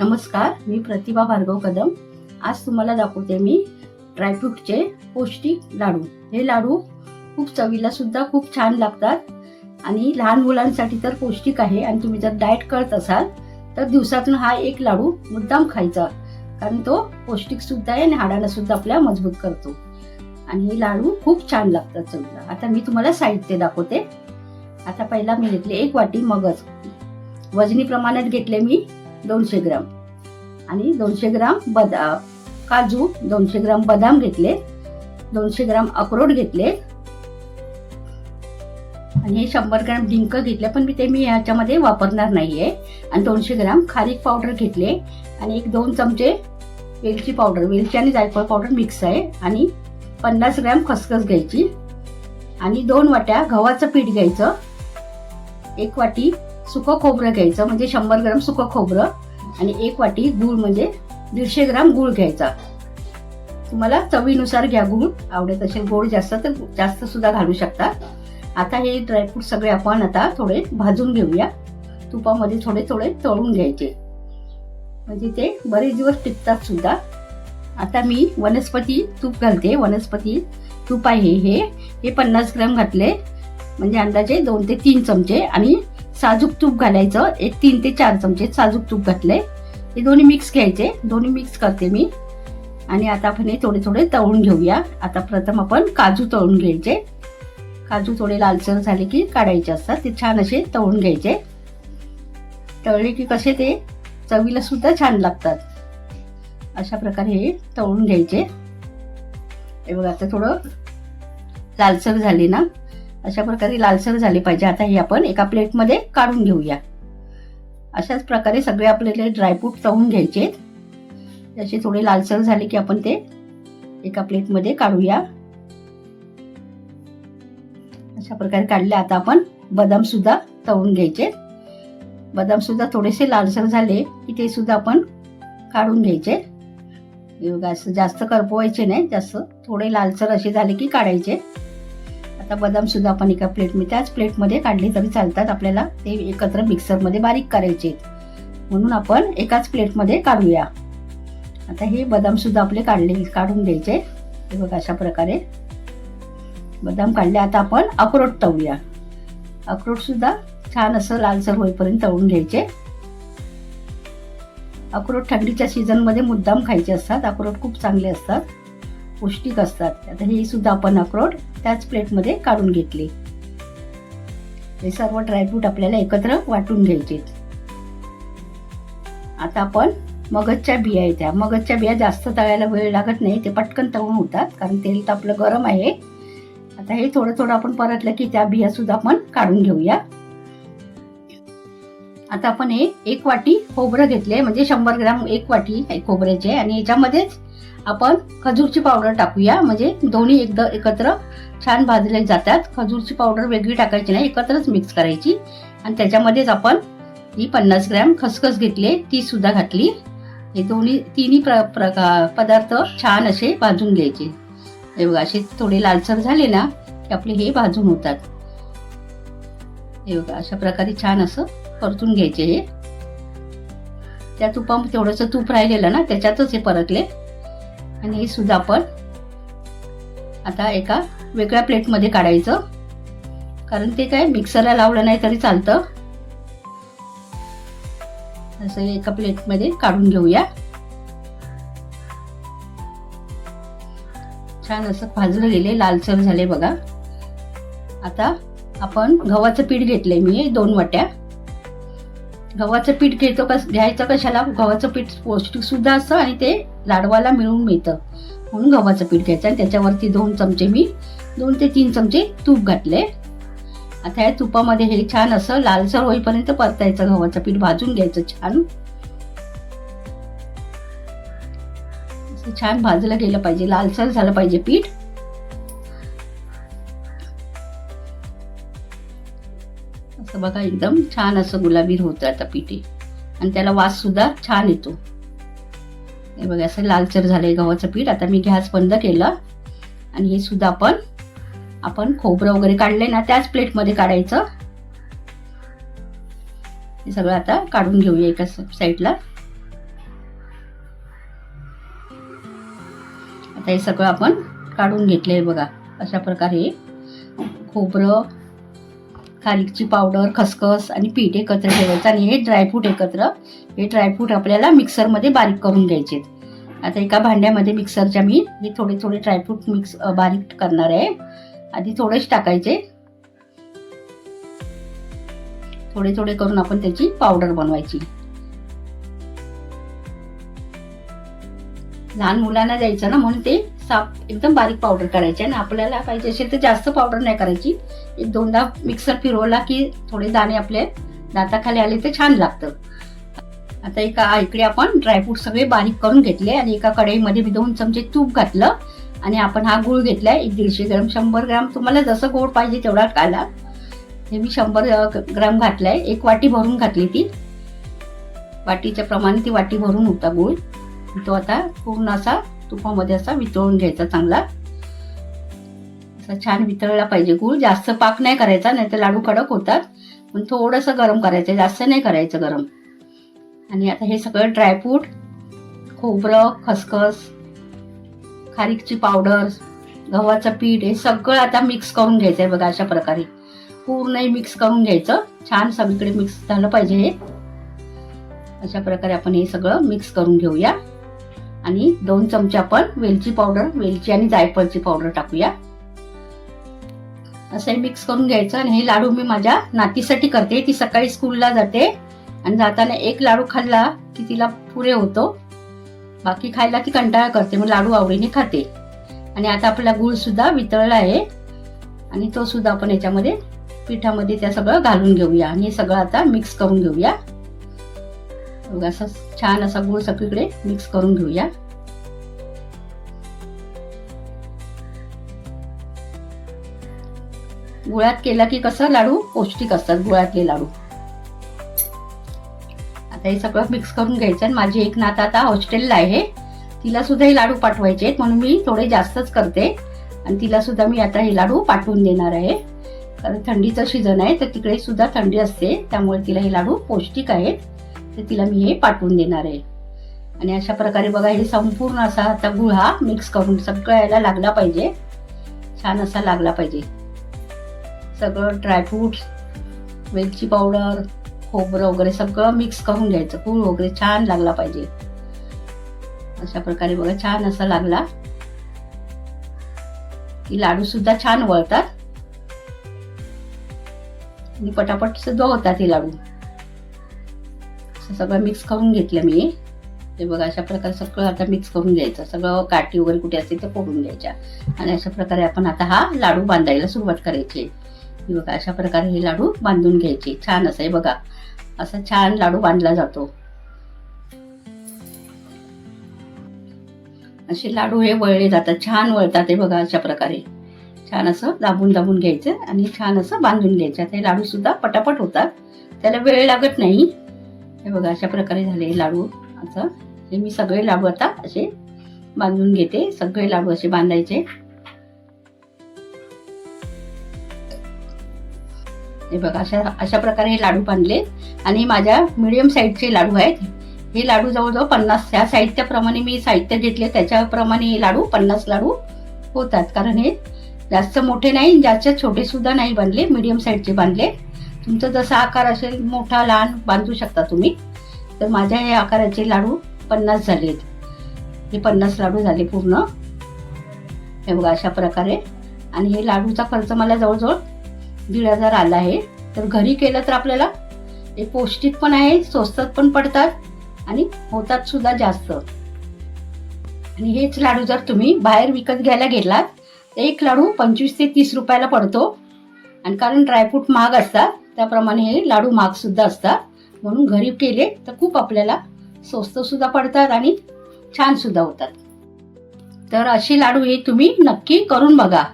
नमस्कार मी प्रतिभा भार्गव कदम. आज तुम्हाला दाखवते मी ड्रायफ्रूटचे पौष्टिक लाडू. हे लाडू खूप चवीला सुद्धा खूप छान लागतात आणि लहान मुलांसाठी तर पौष्टिक आहे आणि तुम्ही जर डाएट करत असाल तर दिवसातून हा एक लाडू मुद्दाम खायचा. कारण तो पौष्टिक सुद्धा आहे आणि हाडांना सुद्धा आपल्या मजबूत करतो. आणि हे लाडू खूप छान लागतात चवीला. आता मी तुम्हाला साहित्य दाखवते. आता पहिला मी घेतले एक वाटी मगज. वजनी प्रमाणात घेतले मी. दोनशे ग्राम. आणि दोनशे ग्राम बदा काजू दोनशे ग्राम बदाम घेतले दोनशे ग्राम अक्रोड घेतले. आणि हे शंभर ग्राम डिंक घेतले पण मी ते मी ह्याच्यामध्ये वापरणार नाहीये. आणि दोनशे ग्राम खारीक पावडर घेतले. आणि एक दोन चमचे वेलची पावडर वेलची आणि जायफळ पावडर मिक्स आहे. आणि पन्नास ग्रॅम खसखस घ्यायची. आणि दोन वाट्या गव्हाचं पीठ घ्यायचं. एक वाटी सुकं खोबरं घ्यायचं म्हणजे शंभर ग्राम सुकं खोबरं आणि एक वाटी गूळ म्हणजे दीडशे ग्राम गूळ घ्यायचा. तुम्हाला चवीनुसार घ्या गूळ आवडत असेल गोड जास्त तर जास्त सुद्धा घालू शकता. आता हे ड्रायफ्रूट सगळे आपण आता थोडे भाजून घेऊया. तुपामध्ये थोडे थोडे तळून घ्यायचे. म्हणजे ते बरेच दिवस टिकतात सुद्धा. आता मी वनस्पती तूप घालते. वनस्पती तूप आहे हे. हे पन्नास ग्रॅम घातले. म्हणजे अंदाजे दोन ते तीन चमचे. आणि साजूक तूप घालायचं. एक तीन ते चार चमचे साजूक तूप घातले हे दोन्ही मिक्स घ्यायचे. दोन्ही मिक्स करते मी. आणि आता आपण हे थोडे थोडे तळून घेऊया. आता प्रथम आपण काजू तळून घ्यायचे. काजू थोडे लालसर झाले की काढायचे असतात. ते छान असे तळून घ्यायचे. तळले की कसे ते? चवीला सुद्धा छान लागतात. अशा प्रकारे हे तळून घ्यायचे. हे बघा आता थोडं लालसर झाले ना? अशा प्रकारे लालसर झाले पाहिजे. आता हे आपण एका प्लेटमध्ये काढून घेऊया. अशाच प्रकारे सगळे आपल्याला ड्रायफ्रूट तळून घ्यायचे जसे थोडे लालसर झाले की आपण ते एका प्लेटमध्ये काढूया. अशा प्रकारे काढले आता आपण बदाम सुद्धा तळून घ्यायचे बदाम सुद्धा थोडेसे लालसर झाले की ते सुद्धा आपण काढून घ्यायचे हे असं जास्त करपवायचे नाही जास्त थोडे लालसर असे झाले की काढायचे आता बदाम सुद्धा आपण एका प्लेटमध्ये त्याच प्लेटमध्ये काढले तरी चालतात. आपल्याला ते एकत्र मिक्सरमध्ये बारीक करायचे म्हणून आपण एकाच प्लेटमध्ये काढूया. आता हे बदाम सुद्धा आपले काढले काढून द्यायचे हे बघा अशा प्रकारे. बदाम काढले आता आपण अक्रोड तळूया. अक्रोट सुद्धा छान असं लालसर होईपर्यंत तळून घ्यायचे. अक्रोट थंडीच्या सीझनमध्ये मुद्दाम खायचे असतात. अक्रोट खूप चांगले असतात. पौष्टिक असतात. आता हे सुद्धा आपण अक्रोड त्याच प्लेटमध्ये काढून घेतले. हे सर्व ड्रायफ्रूट आपल्याला एकत्र वाटून घ्यायचे. आता आपण मगजच्या बिया येत्या. मगजच्या बिया जास्त तळायला वेळ लागत नाही ते पटकन तळून होतात कारण तेल तर आपलं गरम आहे. आता हे थोडं थोडं आपण परतलं की त्या बिया सुद्धा आपण काढून घेऊया. आता आपण हे एक वाटी खोबरं घेतले म्हणजे शंभर ग्राम एक वाटी आहे. खोबऱ्याचे आणि याच्यामध्येच आपण खजूरची पावडर टाकूया. म्हणजे दोन्ही एकदा एकत्र छान भाजले जातात. खजूरची पावडर वेगळी टाकायची नाही एकत्रच मिक्स करायची. आणि त्याच्यामध्येच आपण ही पन्नास ग्रॅम खसखस घेतली ती सुद्धा घातली. हे दोन्ही तिन्ही प्र प्रका पदार्थ छान असे भाजून घ्यायचे. हे बघा असे थोडे लालसर झाले ना की आपले हे भाजून होतात. हे बघा अशा प्रकारे छान असं परतून घ्यायचे हे. त्या तुपा थोडंसं तूप राहिलेलं ना त्याच्यातच हे परतले. आणि हे सुद्धा आपण आता एका वेगळ्या प्लेटमध्ये काढायचं. कारण ते काय मिक्सरला लावलं नाही तरी चालतं. असं एका प्लेटमध्ये काढून घेऊया. छान असं भाजलं गेले लालसर झाले बघा. आता आपण गव्हाचं पीठ घेतलंय मी दोन वाट्या. गव्हाचं पीठ घेतो कस घ्यायचं कशाला? गव्हाचं पीठ पौष्टिक सुद्धा असतं आणि ते लाडवाला मिळून मिळतं. म्हणून गव्हाचं पीठ घ्यायचं आणि त्याच्यावरती दोन चमचे मी दोन ते तीन चमचे तूप घातले. आता या तुपामध्ये हे छान असं लालसर होईपर्यंत परतायचं गव्हाचं पीठ भाजून घ्यायचं छान. छान भाजलं गेलं पाहिजे लालसर झालं पाहिजे पीठ. असं बघा एकदम छान असं गुलाबीर होतं आता पिठे. आणि त्याला वास सुद्धा छान येतो. हे बघा असं लालचर झालं गव्हाचं पीठ. आता मी गॅस बंद केलं. आणि हे सुद्धा आपण आपण खोबरं वगैरे काढले ना त्याच प्लेटमध्ये काढायचं. हे सगळं आता काढून घेऊया एका साईडला. आता हे सगळं आपण काढून घेतलंय बघा अशा प्रकारे. खोबरं खारीकची पावडर खसखस आणि पीठ एकत्र ठेवायचं आणि हे ड्रायफ्रूट एकत्र. हे ड्रायफ्रूट आपल्याला मिक्सरमध्ये बारीक करून घ्यायचे आता एका भांड्यामध्ये मिक्सरच्या मी हे थोडे थोडे ड्रायफ्रूट मिक्स बारीक करणार आहे. आधी थोडेच टाकायचे. थोडे थोडे करून आपण त्याची पावडर बनवायची. लहान मुलांना द्यायचं ना म्हणून ते साफ एकदम बारीक पावडर करायची आणि आपल्याला पाहिजे असेल तर जास्त पावडर नाही करायची. एक दोनदा मिक्सर फिरवला की थोडे दाणे आपले दाताखाली आले ते छान लागतं. आता एका इकडे आपण ड्रायफ्रूट सगळे बारीक करून घेतले आणि एका कढईमध्ये मी दोन चमचे तूप घातलं आणि आपण हा गुळ घेतलाय एक दीडशे ग्राम शंभर ग्राम. तुम्हाला जसं गोड पाहिजे तेवढा घाला. हे मी शंभर अ, ग्राम घातलाय. एक वाटी भरून घातली ती. वाटीच्या प्रमाणे ती वाटी भरून होता गुळ. तो आता पूर्ण असा तुपामध्ये असा वितळून घ्यायचा चांगला. असा छान वितळला पाहिजे गूळ. जास्त पाक नाही करायचा नाही तर लाडू कडक होतात. पण थोडंसं गरम करायचं जास्त नाही करायचं गरम. आणि आता हे सगळं ड्रायफ्रूट खोबरं खसखस खारीकची पावडर गव्हाचं पीठ हे सगळं आता मिक्स करून घ्यायचं आहे बघा अशा प्रकारे. पूर्णही मिक्स करून घ्यायचं. छान सगळीकडे मिक्स झालं पाहिजे हे. अशा प्रकारे आपण हे सगळं मिक्स करून घेऊया. आणि दोन चमचे आपण वेलची पावडर वेलची आणि जायफळची पावडर टाकूया. असं हे मिक्स करून घ्यायचं आणि हे लाडू मी माझ्या नातीसाठी करते. ती सकाळी स्कूलला जाते आणि जाताना एक लाडू खाल्ला की तिला पुरे होतो. बाकी खायला ती कंटाळा करते मग लाडू आवडीने खाते. आणि आता आपला गुळ सुद्धा वितळला आहे आणि तो सुद्धा आपण याच्यामध्ये पिठामध्ये त्या सगळं घालून घेऊया आणि हे सगळं आता मिक्स करून घेऊया. बघा असं छान असा गुळ सगळीकडे मिक्स करून घेऊया. गुळात केला की कसं लाडू? पौष्टिक असतात गुळातले लाडू. आता हे सगळं मिक्स करून घ्यायचं आणि माझी एक नात आता हॉस्टेलला आहे. तिला सुद्धा हे लाडू पाठवायचे आहेत म्हणून मी थोडे जास्तच करते. आणि तिला सुद्धा मी आता हे लाडू पाठवून देणार आहे. कारण थंडीचं सीझन आहे तर तिकडे सुद्धा थंडी असते त्यामुळे तिला हे लाडू पौष्टिक आहेत. तर तिला मी हे पाठवून देणार आहे. आणि अशा प्रकारे बघा हे संपूर्ण असा आता गुळ हा मिक्स करून सगळं याला लागला पाहिजे. छान असा लागला पाहिजे. सगळं ड्रायफ्रूट्स वेलची पावडर खोबरं वगैरे सगळं मिक्स करून घ्यायचं. गुळ वगैरे छान लागला पाहिजे. अशा प्रकारे बघा छान असा लागला. की लाडू सुद्धा छान वळतात. आणि पटापट सुद्धा होतात हे लाडू. असं सगळं मिक्स करून घेतलं मी. ते बघा अशा प्रकारे सगळं आता मिक्स करून घ्यायचं. सगळं काठी वगैरे कुठे असते ते फोडून घ्यायच्या. आणि अशा प्रकारे आपण आता हा लाडू बांधायला सुरुवात करायची. बघा अशा प्रकारे हे लाडू बांधून घ्यायचे. छान असं आहे बघा. असा छान लाडू बांधला जातो. असे लाडू हे वळले जातात. छान वळतात हे बघा अशा प्रकारे. छान असं दाबून दाबून घ्यायचं आणि छान असं बांधून घ्यायचं. ते लाडू सुद्धा पटापट होतात. त्याला वेळ लागत नाही. हे बघा अशा प्रकारे झाले लाडू असं हे मी सगळे लाडू आता असे बांधून घेते. सगळे लाडू असे बांधायचे. हे बघा अशा अशा प्रकारे हे लाडू बांधले. आणि माझ्या मिडियम साईजचे लाडू आहेत. हे लाडू जवळजवळ पन्नास ह्या साहित्याप्रमाणे मी साहित्य घेतले. त्याच्याप्रमाणे हे लाडू पन्नास लाडू होतात. कारण हे जास्त मोठे नाही जास्त छोटे सुद्धा नाही बांधले. मिडियम साईजचे बांधले. तुमचा जसा आकार असेल मोठा लहान बांधू शकता तुम्ही. तर माझ्या हे आकाराचे लाडू पन्नास झालेत हे पन्नास लाडू झाले पूर्ण. हे बघा अशा प्रकारे. आणि हे लाडूचा खर्च मला जवळजवळ दीड हजार आला आहे. तर घरी केलं तर आपल्याला हे पौष्टिक पण आहे स्वस्तात पण पडतात आणि होतात सुद्धा जास्त. आणि हेच लाडू जर तुम्ही बाहेर विकत घ्यायला गेलात तर एक लाडू पंचवीस ते तीस रुपयाला पडतो. आणि कारण ड्रायफ्रूट महाग असतात त्याप्रमाणे हे लाडू महागसुद्धा असतात. म्हणून घरी केले तर खूप आपल्याला स्वस्तसुद्धा पडतात आणि छानसुद्धा होतात. तर असे लाडू हे तुम्ही नक्की करून बघा.